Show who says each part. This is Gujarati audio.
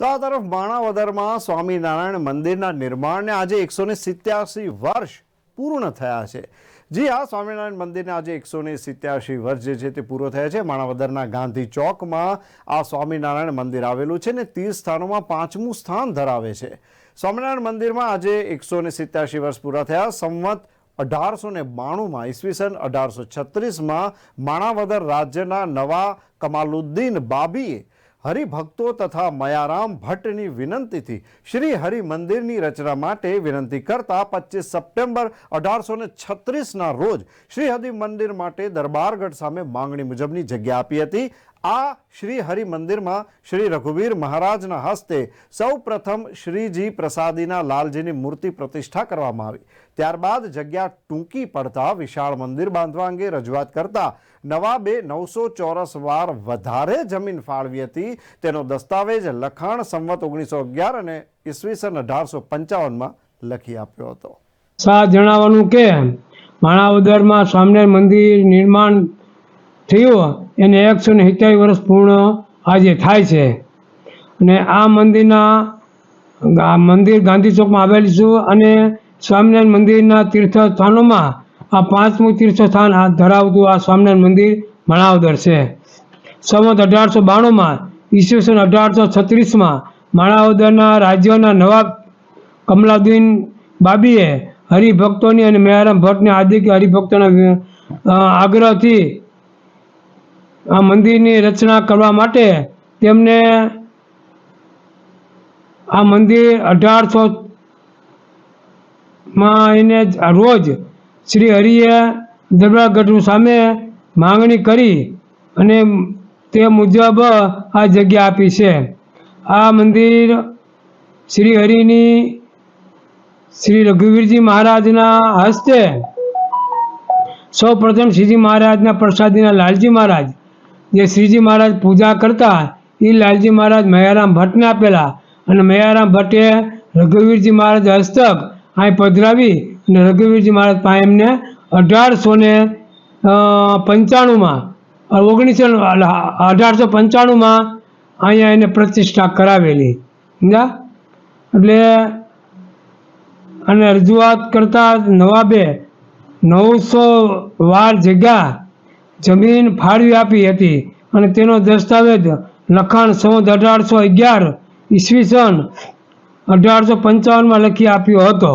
Speaker 1: તો આ તરફ માણાવદરમાં સ્વામિનારાયણ મંદિરના નિર્માણને આજે એકસો ને સિત્યાસી વર્ષ પૂર્ણ થયા છે. જી હા, સ્વામિનારાયણ મંદિરને આજે એકસો ને સિત્યાસી વર્ષ જે છે તે પૂરો થયા છે. માણાવદરના ગાંધી ચોકમાં આ સ્વામિનારાયણ મંદિર આવેલું છે ને તીર્થ સ્થાનોમાં પાંચમું સ્થાન ધરાવે છે. સ્વામિનારાયણ મંદિરમાં આજે એકસો ને સિત્યાસી વર્ષ પૂરા થયા. સંવત અઢારસો ને બાણુંમાં ઈસવીસન અઢારસો છત્રીસમાં માણાવદર રાજ્યના નવા કમાલુદ્દીન બાબીએ હરિભક્તો તથા મયારામ ભટ્ટની વિનંતીથી શ્રી હરિ મંદિરની રચના માટે વિનંતી કરતા પચીસ સપ્ટેમ્બર અઢારસો ને છત્રીસના રોજ શ્રી હરિ મંદિર માટે દરબારગઢ સામે માંગણી મુજબની જગ્યા આપી હતી. આ શ્રી હરિ મંદિરમાં શ્રી રઘુવીર મહારાજના હસ્તે સૌ પ્રથમ શ્રીજી પ્રસાદીના લાલજીની મૂર્તિ પ્રતિષ્ઠા કરવામાં આવી. ત્યારબાદ જગ્યા ટૂંકી પડતા વિશાળ મંદિર બાંધવા અંગે રજૂઆત કરતા નવાબે નવસો ચોરસ વાર વધારે જમીન ફાળવી હતી. તેનો દસ્તાવેજ લખાણ સંવત ઓગણીસો અગિયાર અને ઈસવીસન અઢારસો પંચાવનમાં લખી આપ્યો હતો.
Speaker 2: સા જણાવવાનું કે માણાવદરમાં સ્વામિનારાયણ મંદિર નિર્માણ થયું, એને એકસો ને સિત્યાવીસ વર્ષ પૂર્ણ આજે થાય છે. અને આ મંદિરના, આ મંદિર ગાંધી ચોકમાં આવેલું છું અને સ્વામિનારાયણ મંદિરના તીર્થ સ્થાનોમાં આ પાંચમું તીર્થ સ્થાન આ ધરાવતું આ સ્વામિનારાયણ મંદિર માણાવદર છે. સંવત અઢારસો બાણુંમાં, ઈસવીસન અઢારસો છત્રીસમાં માણાવદરના રાજ્યના નવાબ કમલાદીન બાબીએ હરિભક્તોની અને મેયારામ ભટ્ટને આદિ હરિભક્તોના આગ્રહથી આ મંદિરની રચના કરવા માટે તેમને આ મંદિર અઢારસો માં એને રોજ શ્રી હરિએ દરબારગઢ સામે માંગણી કરી અને તે મુજબ આ જગ્યા આપી છે. આ મંદિર શ્રી હરિની શ્રી રઘુવીરજી મહારાજના હસ્તે સૌ પ્રથમ શ્રીજી મહારાજના પ્રસાદીના લાલજી મહારાજ જે શ્રીજી મહારાજ પૂજા કરતા એ લાલજી મહારાજ મયારામ ભટ્ટને આપેલા. અને મયારામ ભટ્ટે રઘુવીરજી મહારાજ હસ્તક અહીં પધરાવી અને રઘુવીરજી મહારાજ પાસે એમને અઢારસો ને પંચાણુંમાં ઓગણીસો અઢારસો પંચાણુંમાં અહીંયા એને પ્રતિષ્ઠા કરાવેલી. સમજા એટલે અને રજૂઆત કરતા નવાબે નવસો વાર જગ્યા જમીન ફાળવી આપી હતી અને તેનો દસ્તાવેજ લખાણ સંવત અઢારસો અગિયાર ઈસવીસન અઢારસો પંચાવનમાં લખી આપ્યો હતો.